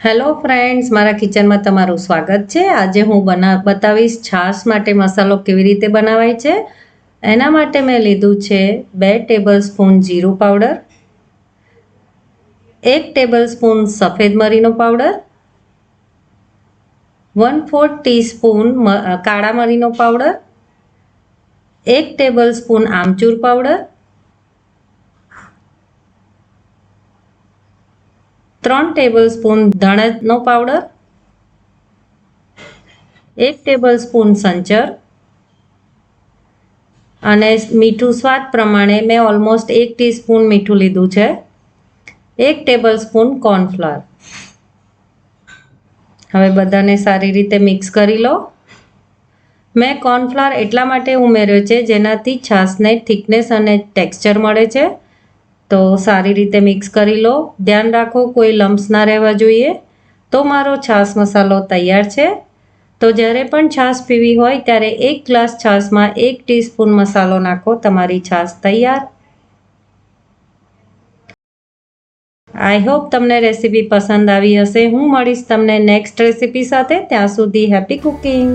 Hello friends મારા કિચનમાં તમારું સ્વાગત છે. આજે હું બના, બતાવીશ છાશ માટે મસાલો કેવી રીતે બનાવાય છે. એના માટે મેં લીધું છે બે ટેબલ સ્પૂન જીરું પાવડર એક ટેબલ સ્પૂન સફેદ મરીનો પાવડર વન ફોર્થ ટીસ્પૂન કાળા મરીનો પાવડર એક ટેબલ સ્પૂન આમચૂર પાવડર ત્રણ ટેબલ સ્પૂન ધાણાનો પાવડર એક ટેબલ સ્પૂન સંચર અને મીઠું સ્વાદ પ્રમાણે મેં ઓલમોસ્ટ એક ટીસ્પૂન મીઠું લીધું છે. એક ટેબલ સ્પૂન કોર્નફ્લાવર હવે બધાને સારી રીતે મિક્સ કરી લો. મેં કોર્નફ્લાવર એટલા માટે ઉમેર્યો છે જેનાથી છાશને થિકનેસ અને ટેક્સચર મળે છે. તો સારી રીતે મિક્સ કરી લો. ધ્યાન રાખો કોઈ લમ્સ ના રહેવા જોઈએ. તો મારો છાશ મસાલો તૈયાર છે. તો જ્યારે પણ છાશ પીવી હોય ત્યારે એક ગ્લાસ છાશમાં એક ટીસ્પૂન મસાલો નાખો. તમારી છાશ તૈયાર. આઈ હોપ તમને રેસીપી પસંદ આવી હશે. હું મળીશ તમને નેક્સ્ટ રેસીપી સાથે. ત્યાં સુધી હેપી કુકિંગ